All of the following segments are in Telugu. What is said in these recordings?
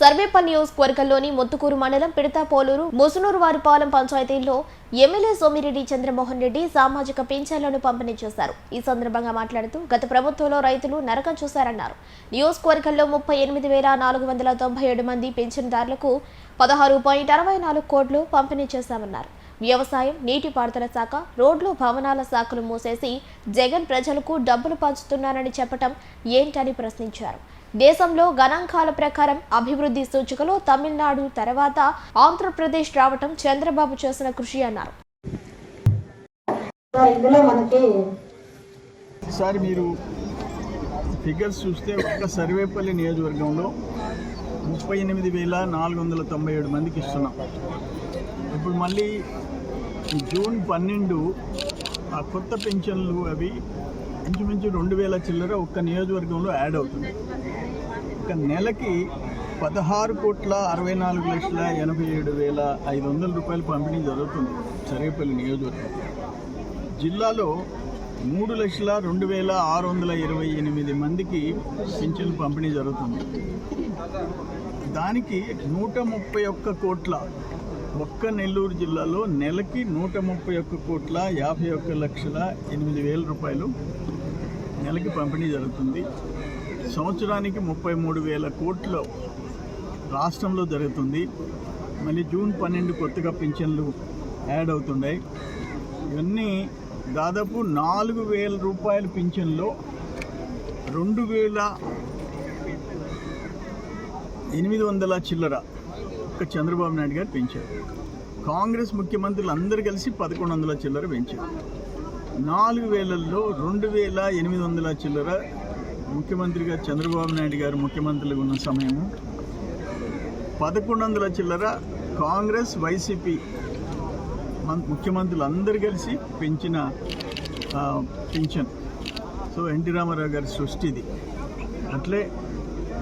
సర్వేపల్లి నియోజకవర్గంలోని ముత్తుకూరు మండలం పిడతాపోలూరు ముసునూరు వారిపాలెం పంచాయతీల్లో ఎమ్మెల్యే సోమిరెడ్డి చంద్రమోహన్ రెడ్డి సామాజిక పింఛన్లను పంపిణీ చేశారు. ఈ సందర్భంగా మాట్లాడుతూ గత ప్రభుత్వంలో రైతులు నరకం చూశారన్నారు. నియోజకవర్గంలో ముప్పై ఎనిమిది వేల నాలుగు వందల తొంభై ఏడు మంది పింఛనుదారులకు పదహారు పాయింట్ అరవై నాలుగు కోట్లు పంపిణీ చేశామన్నారు. వ్యవసాయం నీటిపారుదల శాఖ రోడ్లు భవనాల శాఖలు మూసేసి జగన్ ప్రజలకు డబ్బులు పంచుతున్నారని చెప్పటం ఏంటని ప్రశ్నించారు. దేశంలో గణాంకాల ప్రకారం అభివృద్ధి సూచికలో తమిళనాడు తర్వాత ఆంధ్రప్రదేశ్ రావటం చంద్రబాబు చేసిన కృషి అన్నారు. సార్ మీరు ఫిగర్స్ చూస్తే ఒక్క సర్వేపల్లి నియోజకవర్గంలో ముప్పై ఎనిమిది వేల నాలుగు వందల తొంభై ఏడు మందికి ఇస్తున్నాం. ఇప్పుడు మళ్ళీ జూన్ పన్నెండు ఆ కొత్త పెన్షన్లు అవి ఇంచుమించు రెండు వేల చిల్లర ఒక్క నియోజకవర్గంలో యాడ్ అవుతుంది. ఒక నెలకి పదహారు కోట్ల అరవై నాలుగు లక్షల ఎనభై ఏడు వేల ఐదు వందల రూపాయలు పంపిణీ జరుగుతుంది చరేపల్లి నియోజకవర్గం. జిల్లాలో మూడు లక్షల రెండు వేల ఆరు వందల ఇరవై ఎనిమిది మందికి పింఛన్లు పంపిణీ జరుగుతుంది. దానికి నూట ముప్పై ఒక్క కోట్ల ఒక్క నెల్లూరు జిల్లాలో నెలకి నూట ముప్పై ఒక్క కోట్ల యాభై ఒక్క లక్షల ఎనిమిది వేల రూపాయలు నెలకి పంపిణీ జరుగుతుంది. సంవత్సరానికి ముప్పై మూడు వేల కోట్లు రాష్ట్రంలో జరుగుతుంది. మళ్ళీ జూన్ పన్నెండు కొత్తగా పింఛన్లు యాడ్ అవుతున్నాయి ఇవన్నీ దాదాపు నాలుగు వేల రూపాయల పింఛన్లో రెండు వేల ఎనిమిది వందల చిల్లర ఒక చంద్రబాబు నాయుడు గారు పెంచారు. కాంగ్రెస్ ముఖ్యమంత్రులు అందరూ కలిసి పదకొండు వందల చిల్లర పెంచారు. నాలుగు వేలల్లో రెండు వేల ఎనిమిది వందల చిల్లర ముఖ్యమంత్రిగా చంద్రబాబు నాయుడు గారు ముఖ్యమంత్రులుగా ఉన్న సమయము. పదకొండు వందల చిల్లర కాంగ్రెస్ వైసీపీ ముఖ్యమంత్రులు అందరు కలిసి పెంచిన పెన్షన్ పింఛన్. సో ఎన్టీ రామారావు గారి సృష్టిది అట్లే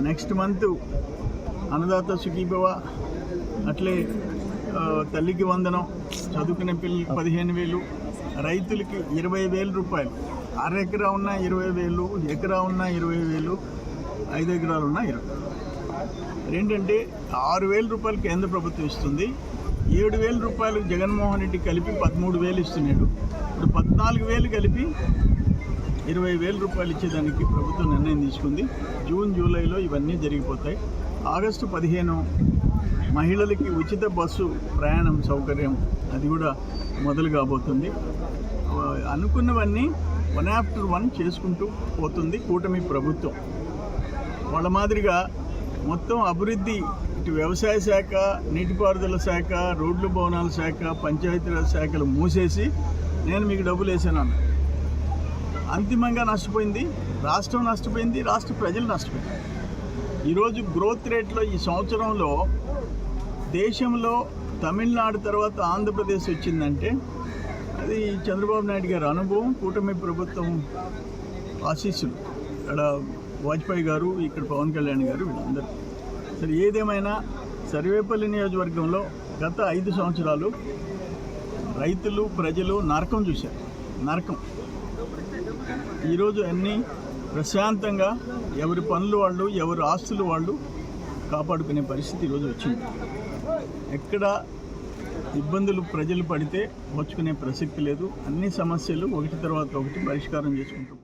నెక్స్ట్ మంత్ అన్నదాత సుఖీభవ అట్లే తల్లికి వందనం చదువుకునే పిల్లలు పదిహేను వేలు రైతులకి ఇరవై వేల రూపాయలు. అర ఎకరా ఉన్న ఇరవై వేలు ఎకరా ఉన్న ఇరవై వేలు ఐదు ఎకరాలు ఉన్న ఇరవై రెండంటే ఆరు వేల రూపాయలు కేంద్ర ప్రభుత్వం ఇస్తుంది. ఏడు వేల రూపాయలు జగన్మోహన్ రెడ్డి కలిపి పదమూడు వేలు ఇస్తున్నాడు. ఇప్పుడు పద్నాలుగు వేలు కలిపి ఇరవై వేల రూపాయలు ఇచ్చేదానికి ప్రభుత్వం నిర్ణయం తీసుకుంది. జూన్ జూలైలో ఇవన్నీ జరిగిపోతాయి. ఆగస్టు పదిహేను మహిళలకి ఉచిత బస్సు ప్రయాణం సౌకర్యం అది కూడా మొదలు కాబోతుంది. అనుకున్నవన్నీ వన్ ఆఫ్టర్ వన్ చేసుకుంటూ పోతుంది కూటమి ప్రభుత్వం. వాళ్ళ మాదిరిగా మొత్తం అభివృద్ధి ఇటు వ్యవసాయ శాఖ నీటిపారుదల శాఖ రోడ్లు భవనాల శాఖ పంచాయతీరాజ్ శాఖలు మూసేసి నేను మీకు డబ్బులు వేసాను అంతిమంగా నష్టపోయింది రాష్ట్రం నష్టపోయింది రాష్ట్ర ప్రజలు నష్టపోయింది ఈరోజు గ్రోత్ రేట్లో ఈ సంవత్సరంలో దేశంలో తమిళనాడు తర్వాత ఆంధ్రప్రదేశ్ వచ్చిందంటే అది చంద్రబాబు నాయుడు గారి అనుభవం కూటమి ప్రభుత్వం ఆశీస్సులు. ఇక్కడ వాజ్పేయి గారు ఇక్కడ పవన్ కళ్యాణ్ గారు వీళ్ళందరూ. సరే ఏదేమైనా సర్వేపల్లి నియోజకవర్గంలో గత ఐదు సంవత్సరాలు రైతులు ప్రజలు నరకం చూశారు. నరకం. ఈరోజు అన్నీ ప్రశాంతంగా ఎవరి పనులు వాళ్ళు ఎవరి ఆస్తులు వాళ్ళు కాపాడుకునే పరిస్థితి ఈరోజు వచ్చింది. ఎక్కడ ఇబ్బందులు ప్రజలు పడితే మోచుకునే ప్రసక్తి లేదు. అన్ని సమస్యలు ఒకటి తర్వాత ఒకటి పరిష్కారం చేసుకుంటాం